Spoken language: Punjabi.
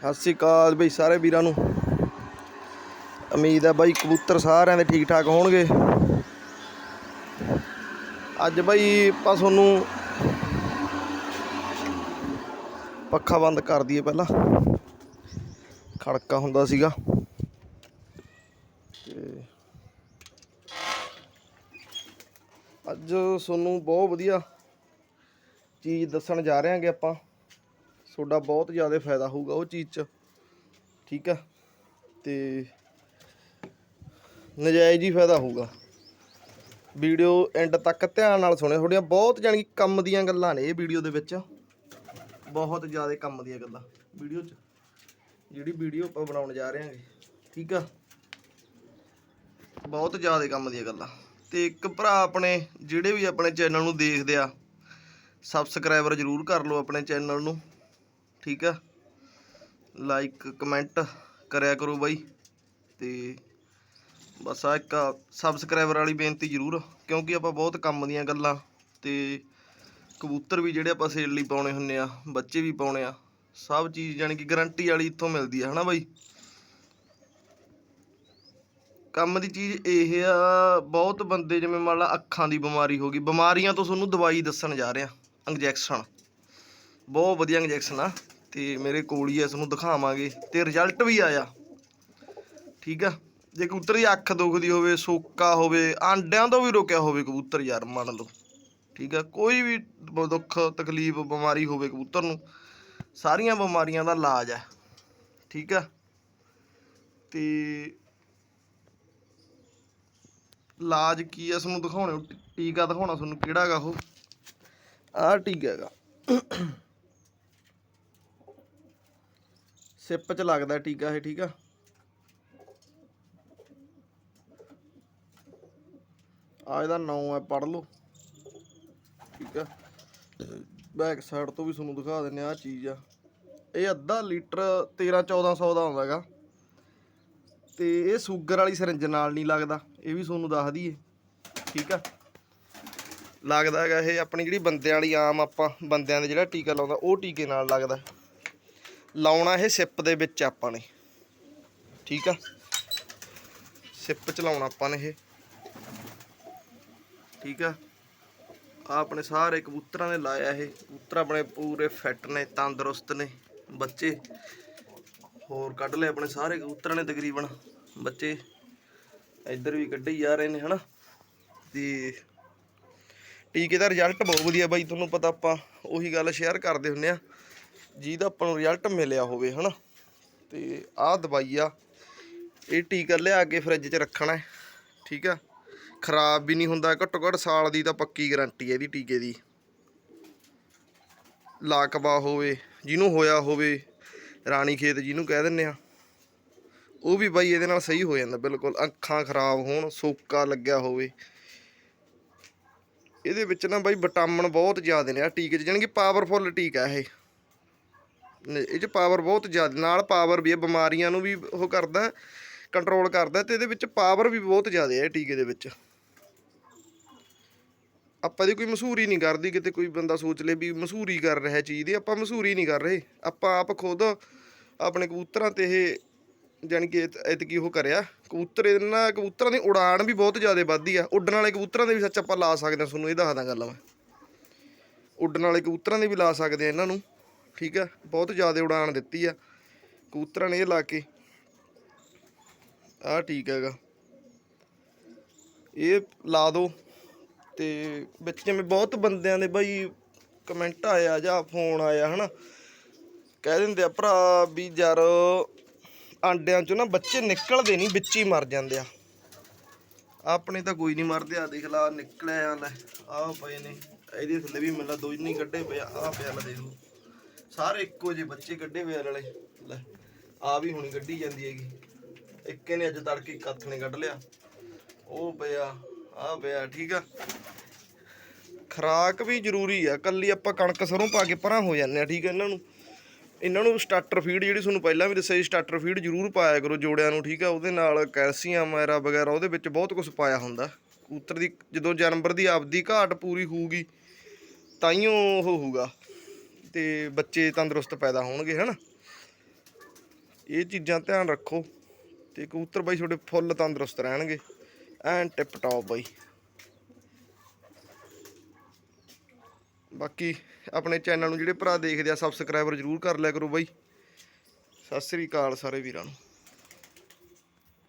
ਸਤਿ ਸ਼੍ਰੀ ਅਕਾਲ ਬਈ ਸਾਰੇ ਵੀਰਾਂ ਨੂੰ। ਉਮੀਦ ਹੈ ਬਾਈ ਕਬੂਤਰ ਸਾਰਿਆਂ ਦੇ ਠੀਕ ਠਾਕ ਹੋਣਗੇ। ਅੱਜ ਬਾਈ ਆਪਾਂ ਤੁਹਾਨੂੰ ਪੱਖਾ ਬੰਦ ਕਰ ਦਈਏ ਪਹਿਲਾਂ। ਖੜਕਾ ਹੁੰਦਾ ਸੀਗਾ। ਤੇ ਅੱਜ ਤੁਹਾਨੂੰ ਬਹੁਤ ਵਧੀਆ ਚੀਜ਼ ਦੱਸਣ ਜਾ ਰਹੇ ਹਾਂਗੇ ਆਪਾਂ। ਤੁਹਾਡਾ ਬਹੁਤ ਜ਼ਿਆਦਾ ਫਾਇਦਾ ਹੋਊਗਾ ਉਹ ਚੀਜ਼ 'ਚ। ਠੀਕ ਆ? ਤੇ ਨਜਾਇਜ਼ ਹੀ ਫਾਇਦਾ ਹੋਊਗਾ। ਵੀਡੀਓ ਐਂਡ ਤੱਕ ਧਿਆਨ ਨਾਲ ਸੁਣਿਓ। ਤੁਹਾਡੀਆਂ ਬਹੁਤ ਜਾਣੀ ਕੰਮ ਦੀਆਂ ਗੱਲਾਂ ਨੇ ਇਹ ਵੀਡੀਓ ਦੇ ਵਿੱਚ। ਬਹੁਤ ਜ਼ਿਆਦਾ ਕੰਮ ਦੀਆਂ ਗੱਲਾਂ। ਵੀਡੀਓ 'ਚ ਜਿਹੜੀ ਵੀਡੀਓ ਆਪਾਂ ਬਣਾਉਣ ਜਾ ਰਹੇ ਹਾਂਗੇ। ਠੀਕ ਆ? ਬਹੁਤ ਜ਼ਿਆਦਾ ਕੰਮ ਦੀਆਂ ਗੱਲਾਂ। ਤੇ ਇੱਕ ਭਰਾ ਆਪਣੇ ਜਿਹੜੇ ਵੀ ਆਪਣੇ ਚੈਨਲ ਨੂੰ ਦੇਖਦੇ ਆ ਸਬਸਕ੍ਰਾਈਬਰ ਜਰੂਰ ਕਰ ਲਓ ਆਪਣੇ ਚੈਨਲ ਨੂੰ। ਠੀਕ ਆ। ਲਾਈਕ ਕਮੈਂਟ ਕਰਿਆ ਕਰੋ ਬਾਈ। ਤੇ ਬਸ ਆ ਇੱਕ ਸਬਸਕ੍ਰਾਈਬਰ ਵਾਲੀ ਬੇਨਤੀ ਜ਼ਰੂਰ, ਕਿਉਂਕਿ ਆਪਾਂ ਬਹੁਤ ਕੰਮ ਦੀਆਂ ਗੱਲਾਂ ਤੇ ਕਬੂਤਰ ਵੀ ਜਿਹੜੇ ਆਪਾਂ ਸੇਲ ਲਈ ਪਾਉਣੇ ਹੁੰਨੇ ਆ, ਬੱਚੇ ਵੀ ਪਾਉਣੇ ਆ, ਸਭ ਚੀਜ਼ ਜਾਣੀ ਕਿ ਗਾਰੰਟੀ ਵਾਲੀ ਇੱਥੋਂ ਮਿਲਦੀ ਆ, ਹਨਾ ਬਾਈ? ਕੰਮ ਦੀ ਚੀਜ਼ ਇਹ ਆ, ਬਹੁਤ ਬੰਦੇ ਜਿਵੇਂ ਮੰਨ ਲਾ ਅੱਖਾਂ ਦੀ ਬਿਮਾਰੀ ਹੋ ਗਈ, ਬਿਮਾਰੀਆਂ ਤੋਂ ਤੁਹਾਨੂੰ ਦਵਾਈ ਦੱਸਣ ਜਾ ਰਿਹਾ ਇੰਜੈਕਸ਼ਨ। ਬਹੁਤ ਵਧੀਆ ਇੰਜੈਕਸ਼ਨ ਆ। ਤੇ ਮੇਰੇ ਕੋਲ ਹੀ ਇਸ ਨੂੰ ਦਿਖਾਵਾਂਗੇ ਤੇ ਰਿਜ਼ਲਟ ਵੀ ਆਇਆ। ਠੀਕ ਆ? ਜੇ ਕਬੂਤਰ ਦੀ ਅੱਖ ਦੁਖਦੀ ਹੋਵੇ, ਸੋਕਾ ਹੋਵੇ, ਆਂਡਿਆਂ ਤੋਂ ਵੀ ਰੋਕਿਆ ਹੋਵੇ ਕਬੂਤਰ ਯਾਰ, ਮੰਨ ਲਓ। ਠੀਕ ਆ? ਕੋਈ ਵੀ ਦੁੱਖ, ਤਕਲੀਫ, ਬਿਮਾਰੀ ਹੋਵੇ ਕਬੂਤਰ ਨੂੰ, ਸਾਰੀਆਂ ਬਿਮਾਰੀਆਂ ਦਾ ਇਲਾਜ ਹੈ ਠੀਕ ਆ? ਤੇ ਇਲਾਜ ਕੀ ਆ? ਤੁਹਾਨੂੰ ਦਿਖਾਉਣੇ, ਟੀਕਾ ਦਿਖਾਉਣਾ ਤੁਹਾਨੂੰ ਕਿਹੜਾ ਹੈਗਾ ਉਹ? ਆਹ ਟੀਕਾ ਹੈਗਾ। ਸਿਪ ਚ ਲੱਗਦਾ ਟੀਕਾ ਇਹ, ਠੀਕ ਆ? ਆ ਇਹਦਾ ਨਾਮ ਹੈ ਪੜ ਲਓ। ਠੀਕ ਆ? ਬੈਕ ਸਾਈਡ ਤੋਂ ਵੀ ਤੁਹਾਨੂੰ ਦਿਖਾ ਦਿੰਨੇ ਆ ਚੀਜ਼ ਆ। ਇਹ ਅੱਧਾ ਲੀਟਰ 13 1400 ਦਾ ਆਉਂਦਾ ਹੈਗਾ। ਤੇ ਇਹ ਸ਼ੂਗਰ ਵਾਲੀ ਸਿਰੰਜ ਨਾਲ ਨਹੀਂ ਲੱਗਦਾ, ਇਹ ਵੀ ਤੁਹਾਨੂੰ ਦੱਸ ਦਈਏ। ਠੀਕ ਆ? ਲੱਗਦਾ ਹੈਗਾ ਇਹ ਆਪਣੀ ਜਿਹੜੀ ਬੰਦਿਆਂ ਵਾਲੀ ਆਮ ਆਪਾਂ, ਬੰਦਿਆਂ ਦੇ ਜਿਹੜਾ ਟੀਕਾ ਲਾਉਂਦਾ, ਉਹ ਟੀਕੇ ਨਾਲ ਲੱਗਦਾ। ਲਾਉਣਾ ਇਹ ਸਿਪ ਦੇ ਵਿੱਚ ਆਪਾਂ ਨੇ। ਠੀਕ ਆ? ਸਿਪ ਚ ਲਾਉਣਾ ਆਪਾਂ ਨੇ ਇਹ। ਠੀਕ ਆ? ਆਪਣੇ ਸਾਰੇ ਕਬੂਤਰਾਂ ਨੇ ਲਾਇਆ ਇਹ। ਕਬੂਤਰ ਆਪਣੇ ਪੂਰੇ ਫਿੱਟ ਨੇ, ਤੰਦਰੁਸਤ ਨੇ। ਬੱਚੇ, ਹੋਰ ਕੱਢ ਲਏ ਆਪਣੇ ਸਾਰੇ ਕਬੂਤਰਾਂ ਨੇ ਤਕਰੀਬਨ। ਬੱਚੇ ਇੱਧਰ ਵੀ ਕੱਢੇ ਜਾ ਰਹੇ ਨੇ, ਹਨਾ? ਤੇ ਟੀਕੇ ਦਾ ਰਿਜ਼ਲਟ ਬਹੁਤ ਵਧੀਆ ਬਾਈ, ਤੁਹਾਨੂੰ ਪਤਾ ਆਪਾਂ ਉਹੀ ਗੱਲ ਸ਼ੇਅਰ ਕਰਦੇ ਹੁੰਨੇ ਆ। ਜਿਹਦਾ ਆਪਾਂ ਨੂੰ ਰਿਜ਼ਲਟ ਮਿਲਿਆ ਹੋਵੇ, ਹਨਾ? ਤੇ ਆਹ ਦਵਾਈ ਆ, ਇਹ ਟੀਕਾ ਲਿਆ ਕੇ ਫ੍ਰਿਜ 'ਚ ਰੱਖਣਾ ਹੈ, ਠੀਕ ਆ? ਖਰਾਬ ਵੀ ਨਹੀਂ ਹੁੰਦਾ ਘੱਟੋ ਘੱਟ ਸਾਲ ਦੀ ਤਾਂ ਪੱਕੀ ਗਾਰੰਟੀ ਹੈ ਇਹਦੀ ਟੀਕੇ ਦੀ। ਲਾਕਬਾ ਹੋਵੇ, ਜਿਹਨੂੰ ਹੋਇਆ ਹੋਵੇ, ਰਾਣੀ ਖੇਤ ਜਿਹਨੂੰ ਕਹਿ ਦਿੰਨੇ ਆ, ਉਹ ਵੀ ਬਾਈ ਇਹਦੇ ਨਾਲ ਸਹੀ ਹੋ ਜਾਂਦਾ, ਬਿਲਕੁਲ। ਅੱਖਾਂ ਖਰਾਬ ਹੋਣ, ਸੋਕਾ ਲੱਗਿਆ ਹੋਵੇ। ਇਹਦੇ ਵਿੱਚ ਨਾ ਬਾਈ ਵਿਟਾਮਿਨ ਬਹੁਤ ਜ਼ਿਆਦਾ ਨੇ ਆ ਟੀਕੇ 'ਚ, ਜਾਣੀ ਕਿ ਪਾਵਰਫੁੱਲ ਟੀਕਾ ਇਹ। ਇਹ 'ਚ ਪਾਵਰ ਬਹੁਤ ਜ਼ਿਆਦਾ, ਨਾਲ ਪਾਵਰ ਵੀ ਹੈ ਬਿਮਾਰੀਆਂ ਨੂੰ ਵੀ ਉਹ ਕਰਦਾ ਕੰਟਰੋਲ ਕਰਦਾ ਤੇ ਇਹਦੇ ਵਿੱਚ ਪਾਵਰ ਵੀ ਬਹੁਤ ਜ਼ਿਆਦਾ ਹੈ ਟੀਕੇ ਦੇ ਵਿੱਚ। ਆਪਾਂ ਦੀ ਕੋਈ ਮਸ਼ਹੂਰੀ ਨਹੀਂ ਕਰਦੀ, ਕਿਤੇ ਕੋਈ ਬੰਦਾ ਸੋਚ ਲੇ ਵੀ ਮਸੂਰੀ ਕਰ ਰਿਹਾ ਚੀਜ਼ ਦੀ, ਆਪਾਂ ਮਸ਼ਹੂਰੀ ਨਹੀਂ ਕਰ ਰਹੇ। ਆਪਾਂ ਆਪ ਖੁਦ ਆਪਣੇ ਕਬੂਤਰਾਂ ਤੇ ਇਹ ਜਾਣੀ ਕਿ ਐਤਕੀ ਉਹ ਕਰਿਆ, ਕਬੂਤਰ ਇਹਦੇ ਨਾਲ ਕਬੂਤਰਾਂ ਦੀ ਉਡਾਨ ਵੀ ਬਹੁਤ ਜ਼ਿਆਦਾ ਵੱਧਦੀ ਆ। ਉੱਡਣ ਵਾਲੇ ਕਬੂਤਰਾਂ ਦੇ ਵੀ ਸੱਚ ਆਪਾਂ ਲਾ ਸਕਦੇ ਹਾਂ, ਤੁਹਾਨੂੰ ਇਹ ਦੱਸਦਾ ਗੱਲ ਮੈਂ। ਉੱਡਣ ਵਾਲੇ ਕਬੂਤਰਾਂ ਦੇ ਵੀ ਲਾ ਸਕਦੇ ਆ ਇਹਨਾਂ ਨੂੰ। ਠੀਕ ਆ, ਬਹੁਤ ਜ਼ਿਆਦਾ ਉਡਾਨ ਦਿੱਤੀ ਆ। ਕਬੂਤਰਾਂ ਨੇ ਇਹ ਲਾ ਕੇ। ਆਹ ਠੀਕ ਹੈਗਾ। ਇਹ ਲਾ ਦੋ। ਤੇ ਵਿੱਚ ਜਿਵੇਂ ਬਹੁਤ ਬੰਦਿਆਂ ਦੇ ਬਈ ਕਮੈਂਟ ਆਇਆ ਜਾਂ ਫੋਨ ਆਇਆ, ਹਨਾ। ਕਹਿ ਦਿੰਦੇ ਆ, ਭਰਾ ਵੀ ਯਾਰ ਆਂਡਿਆਂ ਚੋਂ ਨਾ ਬੱਚੇ ਨਿਕਲਦੇ ਨਹੀਂ, ਵਿੱਚ ਹੀ ਮਰ ਜਾਂਦੇ ਆ। ਆਪਣੇ ਤਾਂ ਕੋਈ ਨਹੀਂ ਮਰਦੇ ਆ ਦੇਖ ਲਾ, ਨਿਕਲਿਆ ਆ ਲੈ। ਆਹ ਪਏ ਨੇ। ਇਹਦੇ ਥੱਲੇ ਵੀ ਮਿਲਦਾ, ਦੋ ਨਹੀਂ ਕੱਢੇ ਪਏ ਆ, ਆਹ ਪਿਆ ਲੈ ਦੇਖ ਲਓ। ਸਾਰੇ ਇੱਕੋ ਜਿਹੇ ਬੱਚੇ ਕੱਢੇ ਹੋਏ ਆ ਨਾਲੇ ਲੈ, ਆ ਵੀ ਹੁਣੀ ਕੱਢੀ ਜਾਂਦੀ ਹੈਗੀ। ਇੱਕ ਨੇ ਅੱਜ ਤੜਕੇ ਇੱਕ ਹੱਥ ਨੇ ਕੱਢ ਲਿਆ। ਉਹ ਪਿਆ, ਆ ਪਿਆ, ਠੀਕ ਆ। ਖਰਾਕ ਵੀ ਜ਼ਰੂਰੀ ਆ। ਕੱਲੀ ਆਪਾਂ ਕਣਕ ਸਰੋਂ ਪਾ ਕੇ ਪਰਾਂ ਹੋ ਜਾਂਦੇ ਆ, ਠੀਕ ਆ ਇਹਨਾਂ ਨੂੰ। ਇਹਨਾਂ ਨੂੰ ਸਟਾਰਟਰ ਫੀਡ ਜਿਹੜੀ ਤੁਹਾਨੂੰ ਪਹਿਲਾਂ ਵੀ ਦੱਸਿਆ ਸੀ ਸਟਾਰਟਰ ਫੀਡ ਜ਼ਰੂਰ ਪਾਇਆ ਕਰੋ ਜੋੜਿਆਂ ਨੂੰ, ਠੀਕ ਆ। ਉਹਦੇ ਨਾਲ ਕੈਲਸ਼ੀਅਮ ਐਰਾ ਵਗੈਰਾ, ਉਹਦੇ ਵਿੱਚ ਬਹੁਤ ਕੁਝ ਪਾਇਆ ਹੁੰਦਾ। ਕਬੂਤਰ ਦੀ, ਜਦੋਂ ਜਾਨਵਰ ਦੀ ਆਪਦੀ ਘਾਟ ਪੂਰੀ ਹੋਊਗੀ ਤਾਈਓ ਉਹ ਹੋਊਗਾ। ਤੇ ਬੱਚੇ ਤੰਦਰੁਸਤ ਪੈਦਾ ਹੋਣਗੇ, ਹਨਾ? ਇਹ ਚੀਜ਼ਾਂ ਧਿਆਨ ਰੱਖੋ ਤੇ ਕਬੂਤਰ ਬਾਈ ਤੁਹਾਡੇ ਫੁੱਲ ਤੰਦਰੁਸਤ ਰਹਿਣਗੇ। ਐਨ ਟਿਪ ਟੌਪ ਬਾਈ। ਬਾਕੀ ਆਪਣੇ ਚੈਨਲ ਨੂੰ ਜਿਹੜੇ ਭਰਾ ਦੇਖਦੇ ਆ ਸਬਸਕ੍ਰਾਈਬਰ ਜਰੂਰ ਕਰ ਲਿਆ ਕਰੋ ਬਾਈ। ਸਤਿ ਸ੍ਰੀ ਅਕਾਲ ਸਾਰੇ ਵੀਰਾਂ ਨੂੰ।